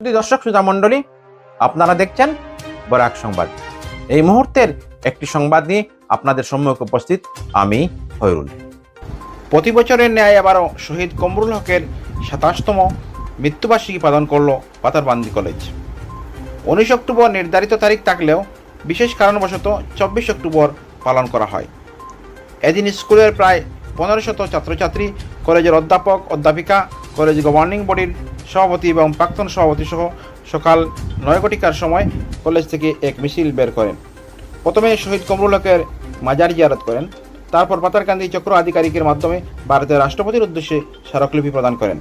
দর্শক শ্রোতা মণ্ডলী, আপনারা দেখছেন বরাক সংবাদ। এই মুহূর্তের একটি সংবাদ নিয়ে আপনাদের সম্মুখে উপস্থিত আমি হয়রুল প্রতি বছরের ন্যায় এবারও শহীদ কমরুল হকের সাতাশতম মৃত্যুবার্ষিকী পালন করল পাতারবান্দি কলেজ। উনিশ অক্টোবর নির্ধারিত তারিখ থাকলেও বিশেষ কারণবশত চব্বিশ অক্টোবর পালন করা হয়। এদিন স্কুলের প্রায় পনেরো শত ছাত্রছাত্রী, কলেজের অধ্যাপক, অধ্যাপিকা, কলেজ গভর্নিং বডির সভাপতি এবং প্রাক্তন সভাপতি সহ সকাল নয় কোটিকার সময় কলেজ থেকে এক মিছিল বের করেন। প্রথমে শহীদ কমরুল হকের মাজার জিয়ারত করেন। তারপর পাতারকান্দি চক্র আধিকারিকের মাধ্যমে ভারতের রাষ্ট্রপতির উদ্দেশ্যে স্মারকলিপি প্রদান করেন।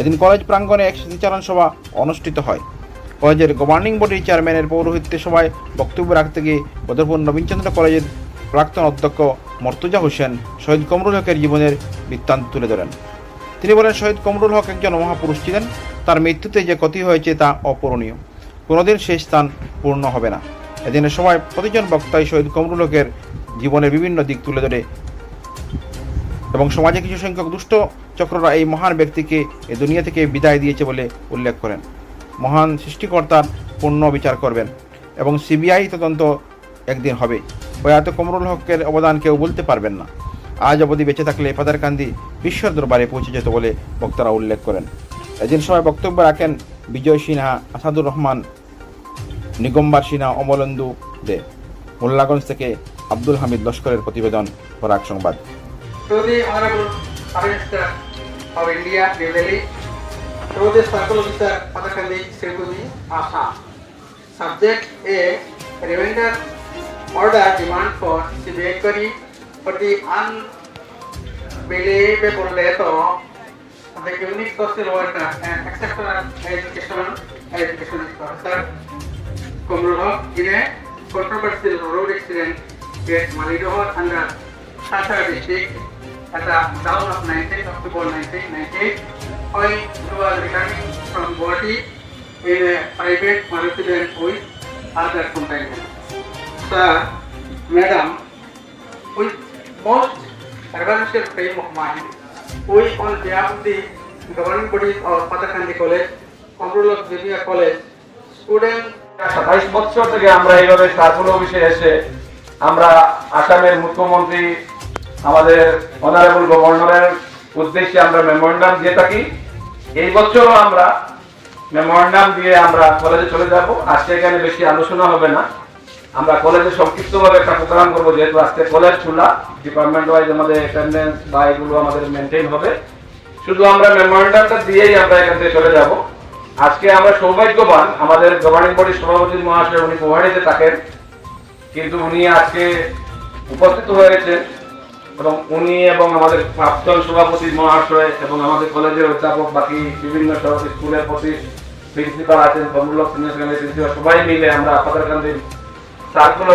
এদিন কলেজ প্রাঙ্গণে এক স্মৃতিচারণ সভা অনুষ্ঠিত হয়। কলেজের গভর্নিং বডির চেয়ারম্যানের পৌরোহিত্যে সভায় বক্তব্য রাখতে গিয়ে বদরপুর নবীনচন্দ্র কলেজের প্রাক্তন অধ্যক্ষ মর্তুজা হোসেন শহীদ কমরুল হকের জীবনের বৃত্তান্ত তুলে ধরেন। তিনি বলেন শহীদ কমরুল হক একজন মহাপুরুষ ছিলেন। তার মৃত্যুতে যে ক্ষতি হয়েছে তা অপূরণীয়। কোনোদিন সেই স্থান পূর্ণ হবে না। এদিনের সময় প্রতিজন বক্তাই শহীদ কমরুল হকের জীবনের বিভিন্ন দিক তুলে ধরে এবং সমাজে কিছু সংখ্যক দুষ্ট চক্ররা এই মহান ব্যক্তিকে এ দুনিয়া থেকে বিদায় দিয়েছে বলে উল্লেখ করেন। মহান সৃষ্টিকর্তার পূর্ণ বিচার করবেন এবং সিবিআই তদন্ত একদিন হবে। প্রয়াত কমরুল হকের অবদান কেউ বলতে পারবেন না। আজ অবধি বেঁচে থাকলে ফাদার কান্দি বিশ্বর দরবারে পৌঁছে যেত বলে বক্তারা উল্লেখ করেন। এদিন সময় বক্তব্য রাখেন বিজয় সিনহা আসাদুর রহমান নিগম্বার সিনহা অমলেন্দু দে। মোল্লাগঞ্জ থেকে আব্দুল হামিদ লস্করের প্রতিবেদন পরাগ সংবাদ। Subject A, revender order demand for Sibekari the unbelievable of the unique social worker and exceptional education education officer Komrul Haq in a controversial road accident at Malidohar under Shasha district at the dawn of 19th October 1998 when he was returning from Guwahati in a private Maruti van with other companions. Sir, Madam, with most frame of mind, we on behalf of the governing bodies of Patakandi College, Junior College, student সাতাইশ বছর থেকে আমরা এইভাবে এসে আমরা আসামের মুখ্যমন্ত্রী আমাদের অনারেবল গভর্নরের উদ্দেশ্যে আমরা মেমোরেন্ডাম দিয়ে থাকি। এই বছরও আমরা মেমোরেন্ডাম দিয়ে আমরা কলেজে চলে যাব। আজকে এখানে বেশি আলোচনা হবে না। আমরা কলেজে সংক্ষিপ্তভাবে একটা প্রোগ্রাম করব, যেহেতু আজকে কলেজ খোলা ডিপার্টমেন্ট ওয়াইজ আমাদের অ্যাটেন্ডেন্স বা এগুলো আমাদের মেনটেন হবে। শুধু আমরা মেমোরেন্ডামটা দিয়েই আমরা এখান থেকে চলে যাব। আজকে আমরা সৌভাগ্যবান, আমাদের গভর্নিং বডির সভাপতি মহাশয় উনি গুয়াহাটিতে থাকেন। কিন্তু উনি আজকে উপস্থিত হয়েছেন এবং উনি এবং আমাদের প্রাক্তন সভাপতি মহাশয় এবং আমাদের কলেজের অধ্যাপক, বাকি বিভিন্ন স্কুলের প্রতি প্রিন্সিপাল আছেন সবাই মিলে আমরা পাতারকান্দির সার্কুল